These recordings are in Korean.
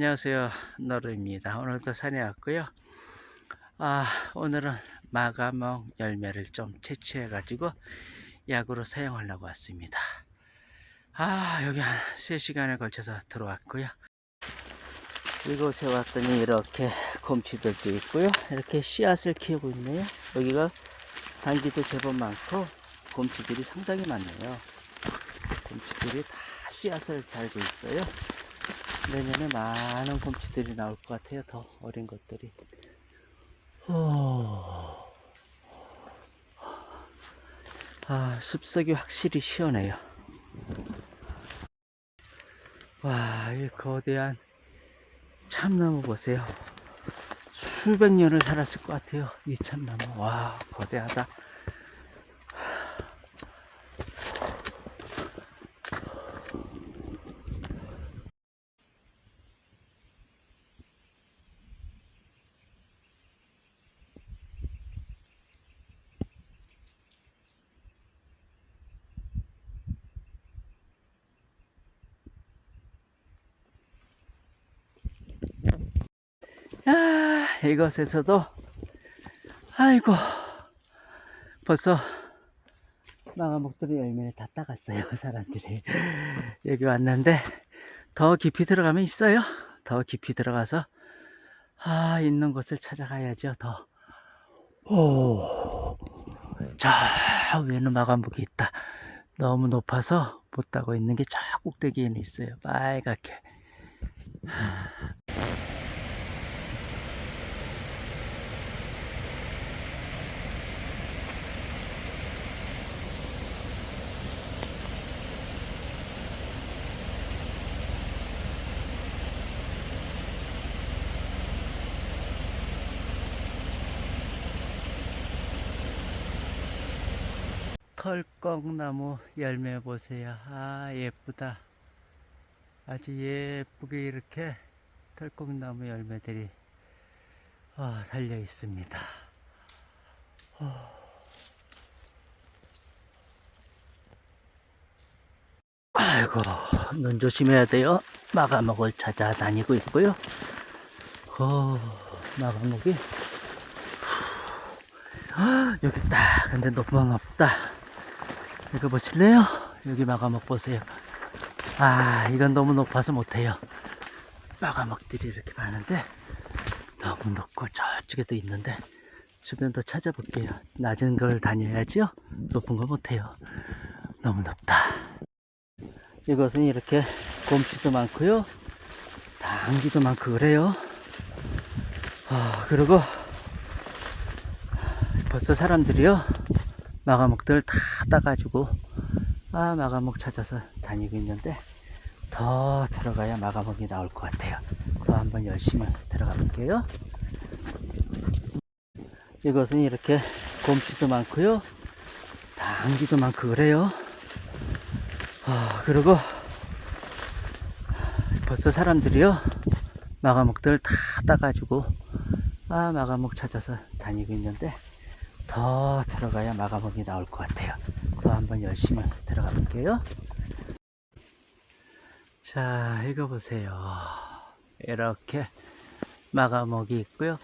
안녕하세요. 너루입니다. 오늘도 산에 왔고요. 아, 오늘은 마가멍 열매를 좀 채취해 가지고 약으로 사용하려고 왔습니다. 아, 여기 한 3시간에 걸쳐서 들어왔고요. 이곳에 왔더니 이렇게 곰치들도 있고요. 이렇게 씨앗을 키우고 있네요. 여기가 단기도 제법 많고 곰치들이 상당히 많네요. 곰치들이 다 씨앗을 달고 있어요. 내년에 많은 곰치들이 나올 것 같아요. 더 어린 것들이. 오. 아, 습석이 확실히 시원해요. 와, 이 거대한 참나무 보세요. 수백 년을 살았을 것 같아요. 이 참나무. 와, 거대하다. 아, 이곳에서도, 아이고, 벌써 마가목들이 열매를 다 따갔어요, 사람들이. 여기 왔는데, 더 깊이 들어가면 있어요. 더 깊이 들어가서, 아, 있는 곳을 찾아가야죠, 더. 오, 저 위에는 마가목이 있다. 너무 높아서 못 따고 있는 게 저 꼭대기에는 있어요. 빨갛게. 털 꺽나무 열매 보세요. 아, 예쁘다. 아주 예쁘게 이렇게 털꺽나무 열매들이 아, 살려 있습니다. 어. 아이고, 눈 조심해야 돼요. 마감옥을 찾아다니고 있고요. 어, 마감옥이 아, 여기 있다. 근데 높은 없다. 이거 보실래요? 여기 마감옥 보세요. 아, 이건 너무 높아서 못해요. 마감옥들이 이렇게 많은데 너무 높고 저쪽에도 있는데 주변 더 찾아볼게요. 낮은 걸 다녀야죠. 높은 거 못해요. 너무 높다. 이것은 이렇게 곰치도 많고요. 당기도 많고 그래요. 아, 그리고 벌써 사람들이요 마감목들 다 따가지고 아 마감목 찾아서 다니고 있는데 더 들어가야 마감목이 나올 것 같아요. 더 한번 열심히 들어가 볼게요. 이것은 이렇게 곰치도 많고요. 당기도 많고 그래요. 아 그리고 벌써 사람들이요. 마감목들 다 따가지고 아 마감목 찾아서 다니고 있는데 더 들어가야 마감목이 나올 것 같아요. 더 한번 열심히 들어가 볼게요. 자, 이거 보세요. 이렇게 마감목이 있고요.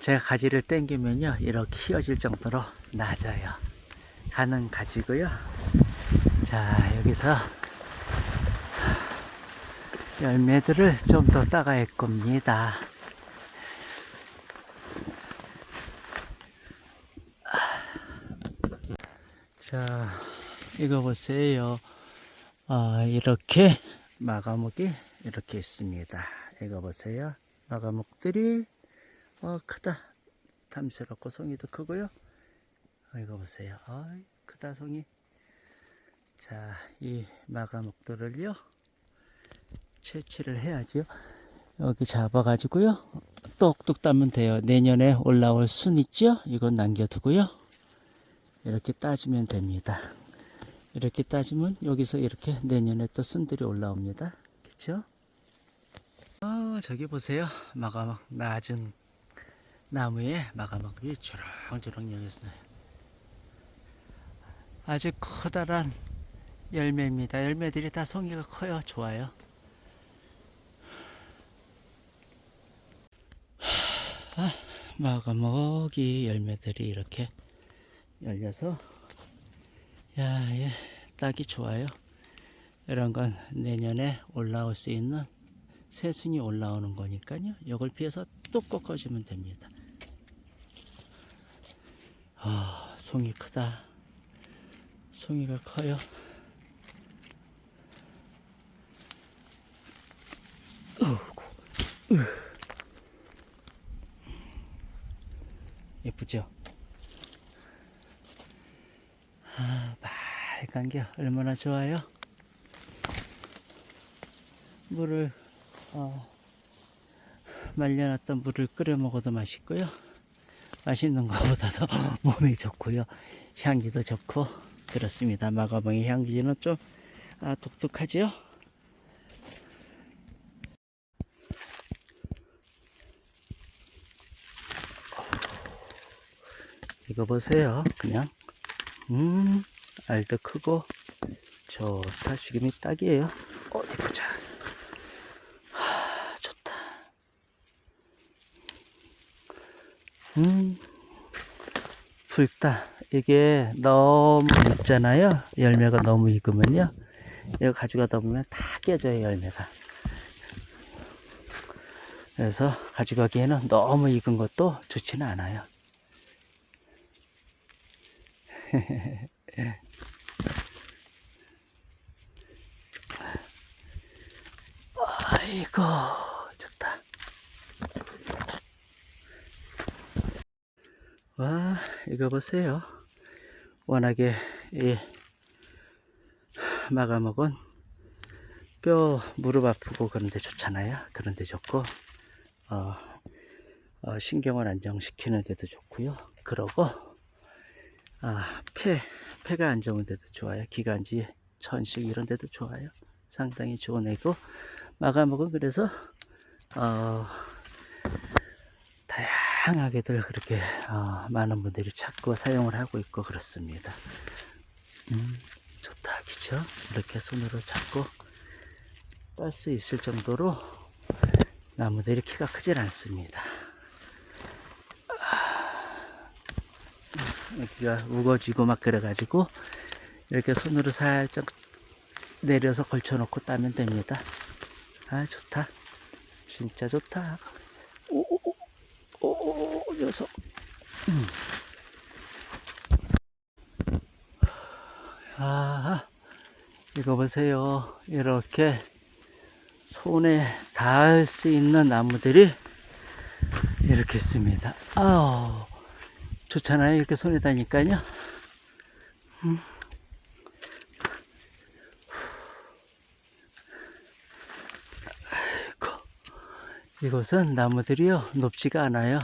제가 가지를 당기면요. 이렇게 휘어질 정도로 낮아요. 가는 가지고요. 자, 여기서 열매들을 좀 더 따갈 겁니다. 자, 이거 보세요. 아, 이렇게 마감목이 이렇게 있습니다. 이거 보세요. 마감목들이 어, 크다. 탐스럽고 송이도 크고요. 어, 이거 보세요. 아, 크다 송이. 자, 이 마감목들을요. 채취를 해야죠. 여기 잡아가지고요. 똑똑 따면 돼요. 내년에 올라올 순 있죠? 이건 남겨두고요. 이렇게 따지면 됩니다. 이렇게 따지면 여기서 이렇게 내년에 또 순들이 올라옵니다. 그쵸? 아, 저기 보세요. 마감막 낮은 나무에 마감막이 주렁주렁 열렸어요. 아주 커다란 열매입니다. 열매들이 다 송이가 커요. 좋아요. 아, 마가먹이 열매들이 이렇게 열려서 야, 예, 딱이 좋아요. 이런 건 내년에 올라올 수 있는 새순이 올라오는 거니까요. 이걸 피해서 또 꺾어주면 됩니다. 아, 송이 크다. 송이가 커요. 예쁘죠? 아, 게 얼마나 좋아요? 물을 어, 말려놨던 물을 끓여 먹어도 맛있고요. 맛있는 것보다도 몸에 좋고요. 향기도 좋고 그렇습니다. 마가봉의 향기는 좀 아, 독특하지요? 이거 보세요. 그냥 음 알도 크고 좋다. 지금이 딱이에요. 어디 보자. 하, 좋다. 음 붉다. 이게 너무 익잖아요. 열매가 너무 익으면요. 이거 가져가다 보면 다 깨져요, 열매가. 그래서 가져가기에는 너무 익은 것도 좋지는 않아요. 아이고, 좋다. 와, 이거 보세요. 워낙에 이 마감먹은 뼈 무릎 아프고 그런데 좋잖아요. 그런데 좋고 어, 어, 신경을 안정시키는 데도 좋고요. 그러고 아, 폐 폐가 안 좋은 데도 좋아요. 기관지 천식 이런 데도 좋아요. 상당히 좋은 애고 마감먹은 그래서 어, 다양하게들 그렇게 어, 많은 분들이 찾고 사용을 하고 있고 그렇습니다. 음, 좋다, 그죠? 이렇게 손으로 잡고 딸 수 있을 정도로 나무들이 키가 크질 않습니다. 아, 여기가 우거지고 막 그래가지고 이렇게 손으로 살짝 내려서 걸쳐놓고 따면 됩니다. 아, 좋다. 진짜 좋다. 오오 오, 오, 녀석. 음. 아, 이거 보세요. 이렇게 손에 닿을 수 있는 나무들이 이렇게 있습니다. 아우, 좋잖아요. 이렇게 손에 닿으니까요. 음. 아이고, 이곳은 나무들이요. 높지가 않아요.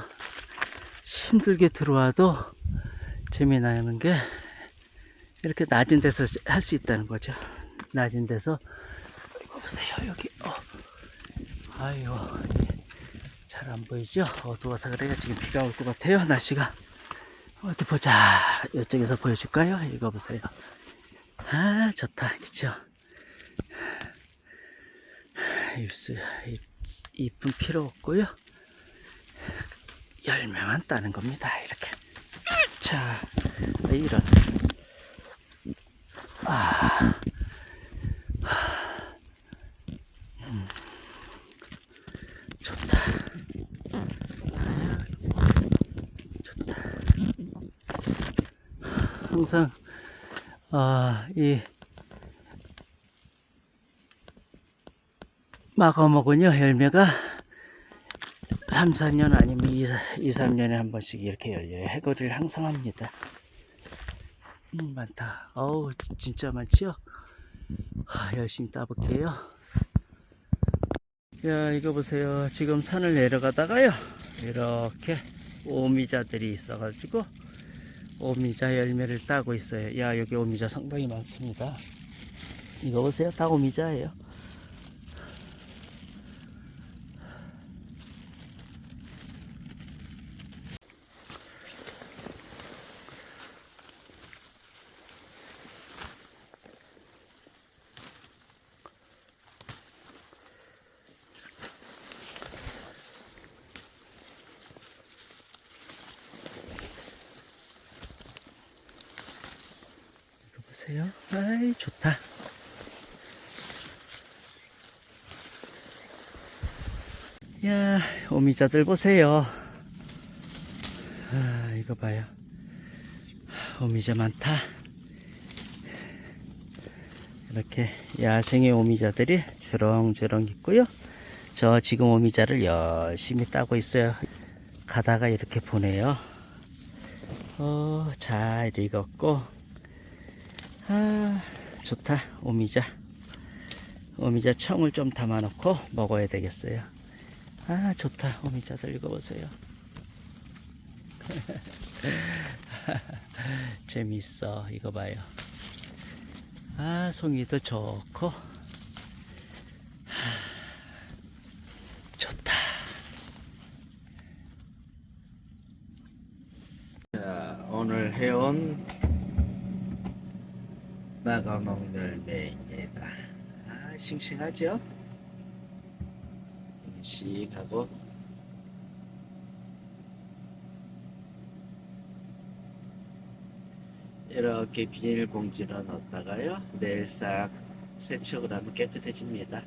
힘들게 들어와도 재미나는 게 이렇게 낮은 데서 할 수 있다는 거죠. 낮은 데서 보세요 여기 어. 아이고 잘 안 보이죠? 어두워서 그래요. 지금 비가 올 것 같아요. 날씨가 어디 보자. 이쪽에서 보여줄까요? 이거 보세요. 아 좋다, 그쵸? 입술 잎, 잎은 필요 없고요. 열매만 따는 겁니다. 이렇게. 자, 이런. 아, 음. 항상 아, 이 마가먹은요 열매가 3, 4년 아니면 2, 2 3년에 한 번씩 이렇게 열려요. 해거리를 항상 합니다. 음, 많다. 어우, 지- 진짜 많지요? 하, 열심히 따볼게요. 야, 이거 보세요. 지금 산을 내려가다가요. 이렇게 오미자들이 있어 가지고, 오미자 열매를 따고 있어요. 야, 여기 오미자 상당히 많습니다. 이거 보세요. 다 오미자예요. 보세요. 아이, 좋다. 야, 오미자들 보세요. 아, 이거 봐요. 오미자 많다. 이렇게 야생의 오미자들이 주렁주렁 있고요. 저 지금 오미자를 열심히 따고 있어요. 가다가 이렇게 보내요. 어, 잘 익었고, 아, 좋다. 오미자. 오미자 청을 좀 담아놓고 먹어야 되겠어요. 아, 좋다. 오미자들 읽어보세요. 재밌어. 이거 봐요. 아, 송이도 좋고. 하, 좋다. 자, 오늘 해온 마가몽 열매입니다. 아, 싱싱하죠? 싱싱하고 이렇게 비닐봉지로 넣었다가요 내일 싹 세척을 하면 깨끗해집니다